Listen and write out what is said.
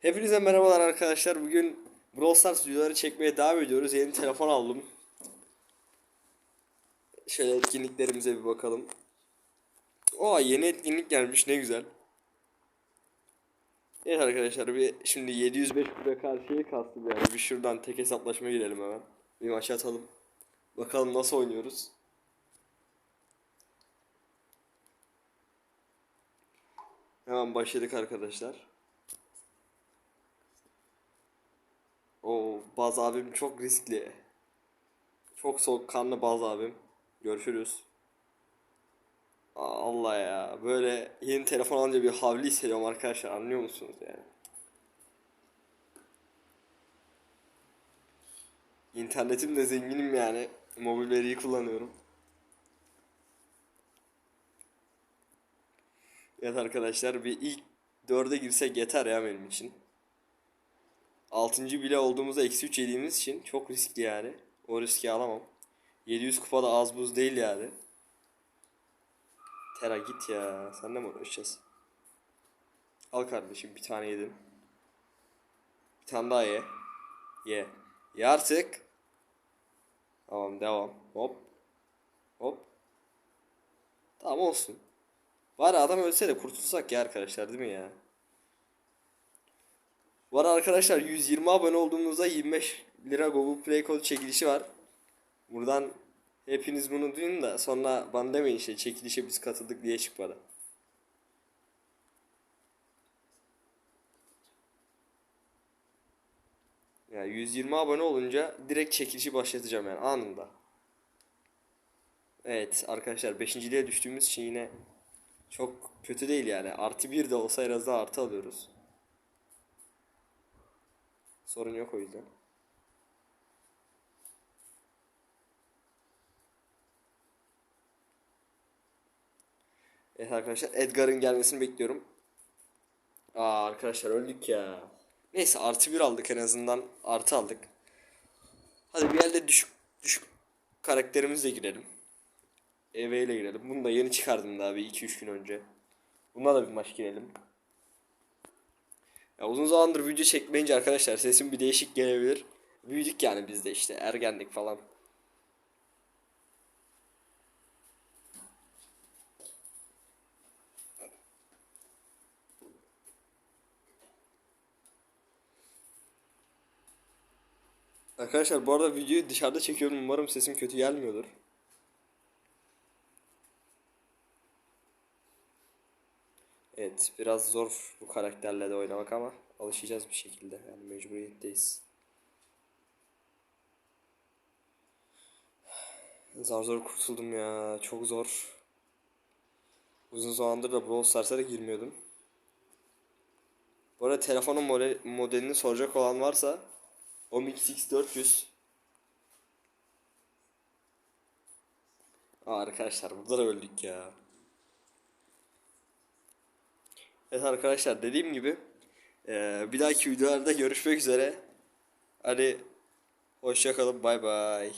Hepinize merhabalar arkadaşlar. Bugün Brawl Stars videoları çekmeye devam ediyoruz. Yeni telefon aldım. Şöyle etkinliklerimize bir bakalım. Oha yeni etkinlik gelmiş ne güzel. Evet arkadaşlar bir şimdi 705 kupa karşıya kastım yani. Bir şuradan tek hesaplaşma girelim hemen. Bir maç atalım. Bakalım nasıl oynuyoruz. Hemen başladık arkadaşlar. O Baz abim çok riskli. Çok soğukkanlı Baz abim. Görüşürüz. Allah ya. Böyle yeni telefon alınca bir havli hissediyorum arkadaşlar. Anlıyor musunuz yani? İnternetim de zenginim yani. Mobil veriyi kullanıyorum. Evet arkadaşlar bir ilk dörde girsek yeter ya benim için. Altıncı bile olduğumuzda eksi 3 yediğimiz için çok riskli yani. O riski alamam. 700 kupa da az buz değil yani. Tera git ya. Senle mi uğraşacağız? Al kardeşim bir tane yedin. Bir tane daha ye. Ye. Ye artık. Tamam devam. Hop. Hop. Tamam olsun. Var adam ölse de kurtulsak ya arkadaşlar değil mi ya? Var arkadaşlar 120 abone olduğumuzda 25 lira Google Play kodu çekilişi var. Buradan hepiniz bunu duyun da sonra bana demeyin işte çekilişe biz katıldık diye çıkmadı. Ya 120 abone olunca direkt çekilişi başlatacağım yani anında. Evet arkadaşlar 5.liğe düştüğümüz için yine çok kötü değil yani. Artı bir de olsa en azından artı alıyoruz. Sorun yok o yüzden. Evet arkadaşlar Edgar'ın gelmesini bekliyorum. Aa arkadaşlar öldük ya. Neyse artı bir aldık en azından artı aldık. Hadi bir elde düşük düşük karakterimizle girelim. Eve ile girelim. Bunu da yeni çıkardım daha bir 2-3 gün önce. Buna da bir maç girelim. Ya uzun zamandır video çekmeyince arkadaşlar sesim bir değişik gelebilir. Büyüdük yani biz de işte ergenlik falan. Arkadaşlar bu arada videoyu dışarıda çekiyorum. Umarım sesim kötü gelmiyordur. Evet biraz zor bu karakterle de oynamak ama alışacağız bir şekilde. Yani mecburiyetteyiz. Zar zor kurtuldum ya. Çok zor. Uzun zamandır da Brawl Stars'a da girmiyordum. Bu arada telefonun model, modelini soracak olan varsa Omix X400 Aa, arkadaşlar burada da öldük ya. Evet arkadaşlar dediğim gibi eee, bir dahaki videolarda görüşmek üzere. Hadi hoşçakalın bay bay.